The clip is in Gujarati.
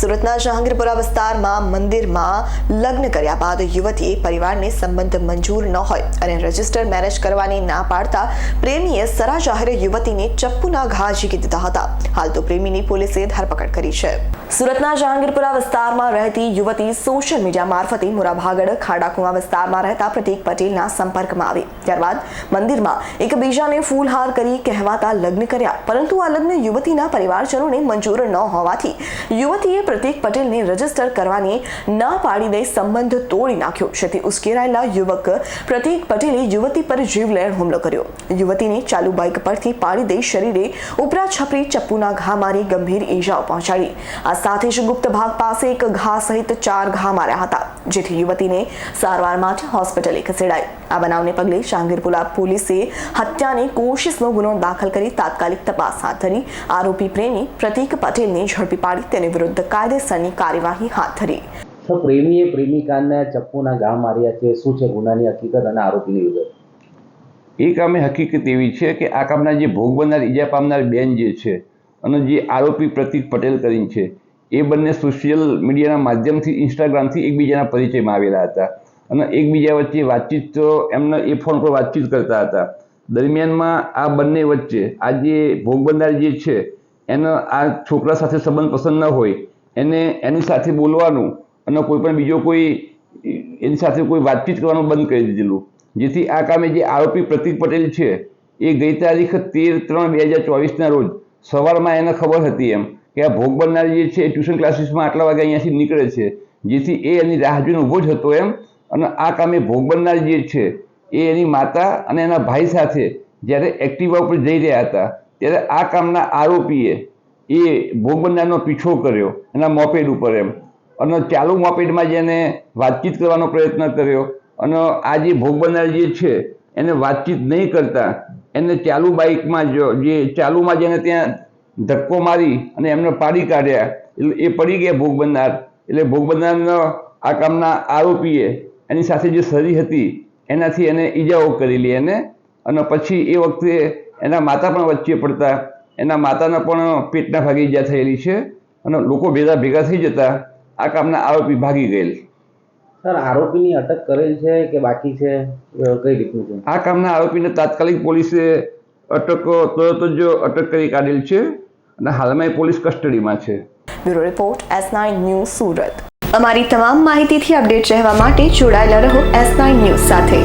સુરતના જહાંગીરપુરા વિસ્તારમાં મંદિરમાં લગ્ન કર્યા બાદ યુવતીએ પરિવારને સંબંધ મંજૂર ન હોય અને રજિસ્ટર મેરેજ કરવાની ના પાડતા પ્રેમીએ સરા જાહેરે યુવતીને ચપ્પુના ઘા ઝીકી દીધા હતા. હાલ તો પ્રેમીની પોલીસે ધરપકડ કરી છે. સુરતના જહાંગીરપુરા વિસ્તારમાં રહેતી યુવતી સોશિયલ મીડિયા મારફતે મોરાભાગડ ખાડાકુવા વિસ્તારમાં રહેતા પ્રતીક પટેલના સંપર્કમાં આવી. ત્યારબાદ મંદિરમાં એકબીજાને ફૂલહાર કરી કહેવાતા લગ્ન કર્યા. પરંતુ આ લગ્ન યુવતીના પરિવારજનોને મંજૂર ન હોવાથી યુવતીએ પ્રતીક પટેલને રજિસ્ટર કરવાની ના પાડીને સંબંધ તોડી નાખ્યો. જેથી ઉશ્કેરાયેલા યુવક પ્રતિક પટેલે યુવતી પર જીવલેણ હુમલો કર્યો. યુવતીને ચાલુ બાઇક પરથી પાડી દઈ શરીરે ઉપરા છપરી ચપ્પુના ઘા મારી ગંભીર ઈજાઓ પહોંચાડી. આ સાથે જ ગુપ્ત ભાગ પાસે એક ઘા સહિત ચાર ઘા માર્યા હતા. જેથી યુવતીને સારવાર માટે હોસ્પિટલે ખસેડાઈ આ બનાવને પગલે શાંગીરપુરા પોલીસે હત્યાની કોશિશનો ગુનો દાખલ કરી તાત્કાલિક તપાસ હાથ ધરી. આરોપી પ્રેમી પ્રતીક પટેલને ઝડપી પાડી તેની વિરુદ્ધ કાયદેસરની કાર્યવાહી હાથ ધરી. પ્રેમીએ પ્રેમિકાને ચપ્પુના ઘા માર્યા છે. શું છે ગુનાની હકીકત અને આરોપીની વિગત? એ કામે હકીકત એવી છે કે આ કામના જે ભોગ બનનાર ઈજા પામનાર બેન જે છે અને જે આરોપી પ્રતિક પટેલ કરીને છે એ બંને સોશિયલ મીડિયાના માધ્યમથી ઇન્સ્ટાગ્રામથી એકબીજાના પરિચયમાં આવેલા હતા. અને એકબીજા વચ્ચે વાતચીત તો એમને એ ફોન પર વાતચીત કરતા હતા. દરમિયાનમાં આ બંને વચ્ચે આ જે ભોગ બનનાર જે છે, એનો આ છોકરા સાથે સંબંધ પસંદ ન હોય, એને એની સાથે બોલવાનું અને કોઈ પણ બીજો કોઈ એની સાથે કોઈ વાતચીત કરવાનું બંધ કરી દીધેલું. જેથી આ કામે જે આરોપી પ્રતિક પટેલ છે, એ ગઈ તારીખ તેર ત્રણ બે હજાર ચોવીસના રોજ સવારમાં એને ખબર હતી એમ. કે આ ભોગ બનનાર જે છે એ ટ્યુશન ક્લાસીસમાં આટલા વાગે અહીંયાથી નીકળે છે. જેથી એ એની રાહ જોઈને ઊભો જ હતો એમ. અને આ કામે ભોગ બનનાર જે છે એ એની માતા અને એના ભાઈ સાથે જ્યારે એક્ટિવા ઉપર જઈ રહ્યા હતા, ત્યારે આ કામના આરોપીએ એ ભોગ બનનારનો પીછો કર્યો એના મોપેડ ઉપર એમ. અને ચાલુ મોપેડમાં જેને વાતચીત કરવાનો પ્રયત્ન કર્યો અને આ જે ભોગ બનનાર જે છે એને વાતચીત નહીં કરતા, એને ચાલુ બાઇકમાં જો, જે ચાલુમાં જેને ત્યાં ધક્કો મારી અને એમને પાડી કાઢ્યા. એટલે એ પડી ગયા ભોગ બનનાર એટલે ભોગ બનનારનો આ કામના આરોપીએ એની સાથે જે સરી હતી એનાથી એને ઈજાઓ કરેલી એને. અને પછી એ વખતે એના માતા પણ વચ્ચે પડતા. એના માતાના પણ પેટના ભાગે ઈજા થયેલી છે અને લોકો ભેગા ભેગા થઈ જતા આ કામના આરોપી ભાગી ગયેલ. સર આરોપીની અટક કરેલ છે કે બાકી છે? કઈ રીતનું છે? આ કામના આરોપીને તાત્કાલિક પોલીસે અટક તરત જ અટક કરી કાઢેલ છે. અને હાલમાં એ પોલીસ કસ્ટડીમાં છે. Bureau report S nine news Surat. અમારી તમામ માહિતીથી અપડેટ રહેવા માટે જોડાયેલા રહો એસ નાઇન ન્યૂઝ સાથે.